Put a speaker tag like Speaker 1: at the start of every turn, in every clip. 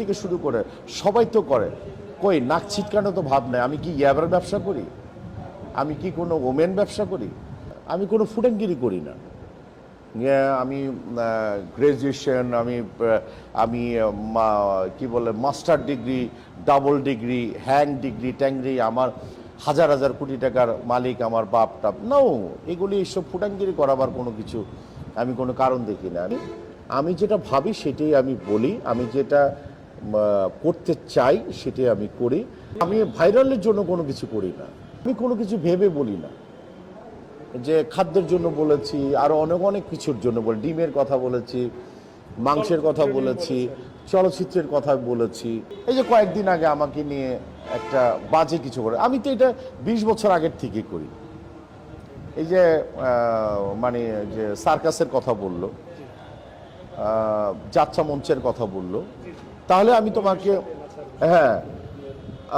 Speaker 1: থেকে শুরু করে সবাই তো করে। কই নাক ছিটকানো তো ভাব নাই। আমি কি ইয়াবার ব্যবসা করি? আমি কি কোনো ওমেন ব্যবসা করি? আমি কোনো ফুডেনগিরি করি না। ইয়ে, আমি গ্রাজুয়েশন আমি আমি কি বলে মাস্টার ডিগ্রি ডাবল ডিগ্রি হ্যাং ডিগ্রি ট্যাংরি আমার হাজার হাজার কোটি টাকার মালিক আমার বাপ টাপ। নো এগুলি এইসব ফুটাঙ্গিরি করাবার কোনো কিছু আমি কোনো কারণ দেখি না। আমি আমি যেটা ভাবি সেটাই আমি বলি। আমি যেটা করতে চাই সেটাই আমি করি। আমি ভাইরালের জন্য কোনো কিছু করি না। আমি কোনো কিছু ভেবে বলি না। যে খাদ্যের জন্য বলেছি আরও অনেক অনেক কিছুর জন্য বলে ডিমের কথা বলেছি মাংসের কথা বলেছি চলচ্চিত্রের কথা বলেছি। এই যে কয়েকদিন আগে আমাকে নিয়ে একটা বাজে কিছু করে আমি তো এটা বিশ বছর আগের থেকে করি। এই যে মানে যে সার্কাসের কথা বলল যাত্রা মঞ্চের কথা বলল তাহলে আমি তোমাকে হ্যাঁ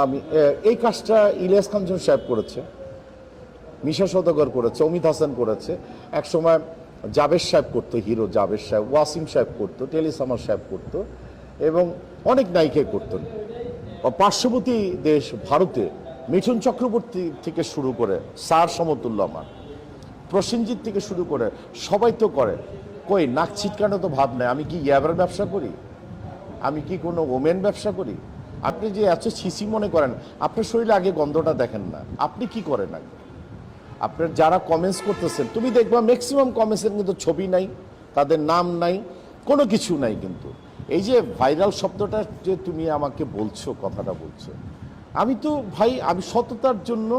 Speaker 1: আমি এই কাজটা ইলিয়াস খানজন সাহেব করেছে, মিশা সদাগর করেছে, অমিত হাসান করেছে, এক সময় জাবের সাহেব করতো, হিরো জাবের সাহেব, ওয়াসিম সাহেব করতো টেলিসামার সাহেব করতো, এবং অনেক নায়িকা করতেন। পার্শ্ববর্তী দেশ ভারতে মিঠুন চক্রবর্তী থেকে শুরু করে সার সমতুল্য আমার, প্রসেনজিৎ থেকে শুরু করে সবাই তো করে। কই, নাক ছিটকানো তো ভাব নেই, আমি কি ইয়াবার ব্যবসা করি? আমি কি কোনো ওমেন ব্যবসা করি? আপনি যে এত ছিসি মনে করেন, আপনার শরীরে আগে গন্ধটা দেখেন না। আপনি কি করেন আগে? আপনার যারা কমেন্টস করতেছেন, তুমি দেখবা ম্যাক্সিমাম কমেন্টসের কিন্তু ছবি নাই, তাদের নাম নাই, কোনো কিছু নাই কিন্তু। এই যে ভাইরাল শব্দটা যে তুমি আমাকে বলছো, কথাটা বলছো, আমি তো ভাই, আমি সততার জন্য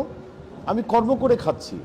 Speaker 1: আমি কর্ম করে খাচ্ছি।